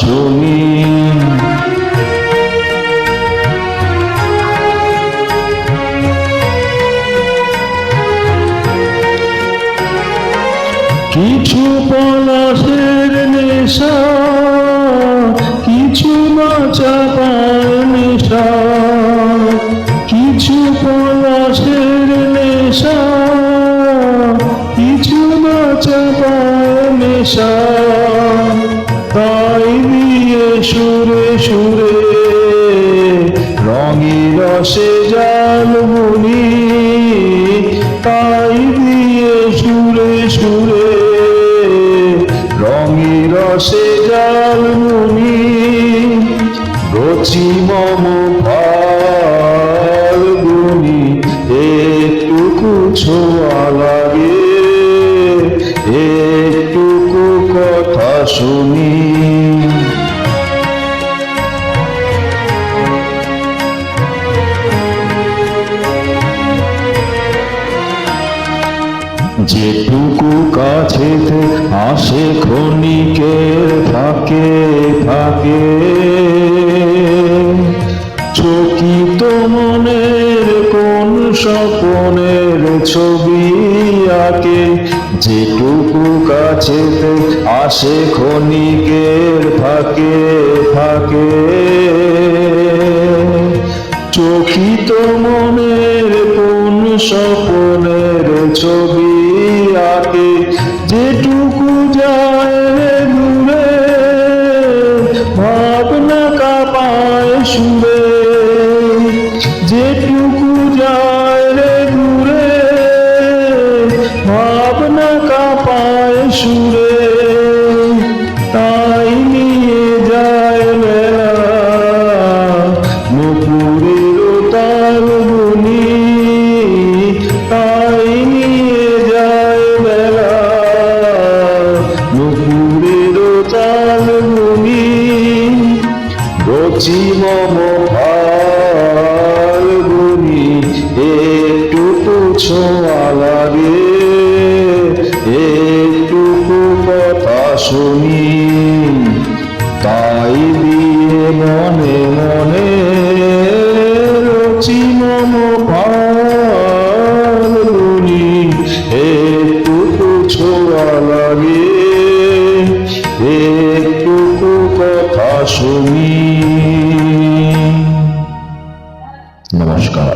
শুনি। কিছু পলাশের নেশা, কিছু বাঁচা পায় নেশা, কিছু পলাশের নেশা, কিছু বাঁচা পায় নেশা। তাই সুরে সুরে, রঙে রসে জাল বুনি তাই দিয়ে সুরে সুরে, রঙে রসে জাল বুনি রচি মম ফাল্গুনি, একটুকু ছোঁয়া লাগে, একটুকু কথা শুনি। যেটুকু কাছেতে আসে ক্ষণিকের থাকে ফাঁকে। চকিত মনের কোন স্বপনের ছবি আঁকে, যেটুকু কাছেতে আসে ক্ষণিকের ফাঁকে ফাঁকে। চকিত মনের কোন স্বপনের ছবি যায় দূরে ভাবনা কাপায় সুরে তাই নিয়ে যায় মেলা নুপুরের তাল গুনি তাই নিয়ে যায় বেলা নুপুরের তাল গুনি রচি মম সোয়ালা রে একটুকু কথা শুনি। তাই দিয়ে মনে মনে রচি মন পারি একটুকু ছোয়া লাগে একটুকু কথা শুনি। নমস্কার।